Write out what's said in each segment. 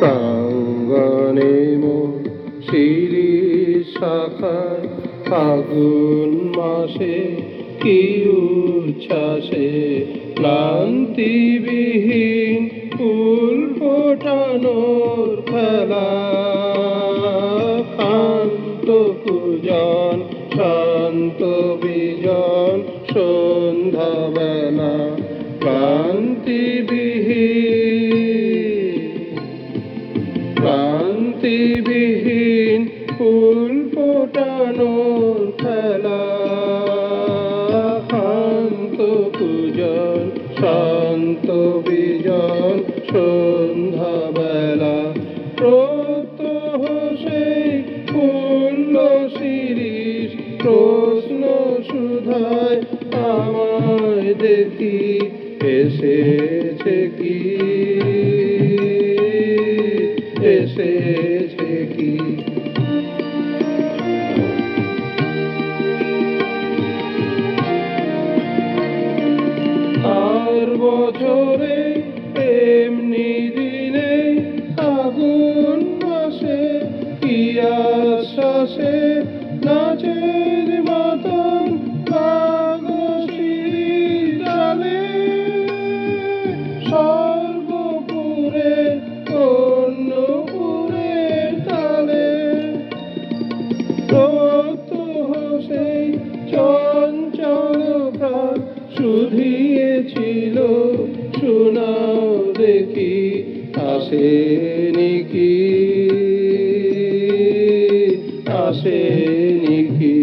প্রাঙ্গণে শিরি শাখায় ফাগুন মাসে কি উচ্ছ্বাসে ক্লান্তিবিহীন ফুল ফোটানোর খেলা। শান্ত পূজন শান্ত সন্ধ্যাবেলা ক্লান্তিবিহীন ক্রান্তিবিহীন ফুল ফোটানোর খেলা। শান্ত পূজন শান্ত বিজন, সন্ধ্যাবেলা প্রত্যহ সেই পূর্ণ শিরিষ প্রশ্ন সুধায় দেখি এসেছে কি? এসেছে কি? আর বছরে এমনি দিনে আগুন মাসে কি আশ্বাসে শুধিয়েছিল, শোনাও দেখি, আসেনি কি? আসেনি কি?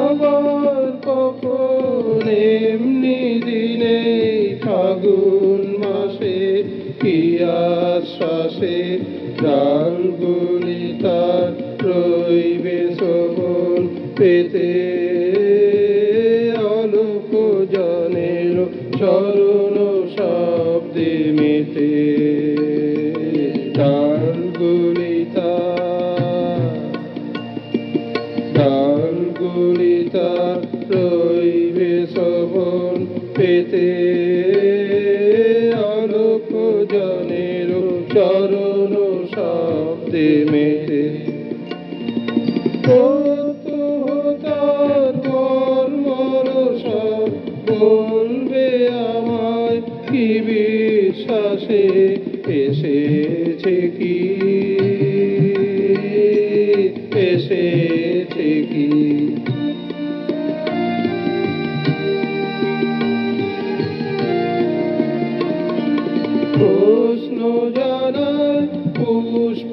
আবার কখন এমনি দিনে ফাগুন মাসে কি আশ্বাসে ডালগুলি অলোক জনের চরণ শব্দে মেতে। ডালগুলি তার ডালগুলি তার রইবে শোভন পেতে। অলোক জনের চরণ শব্দে মেতে। প্রত্যহ বিশ্বাসে এসেছে কি? এসেছে কি? প্রশ্ন জানায় পুষ্প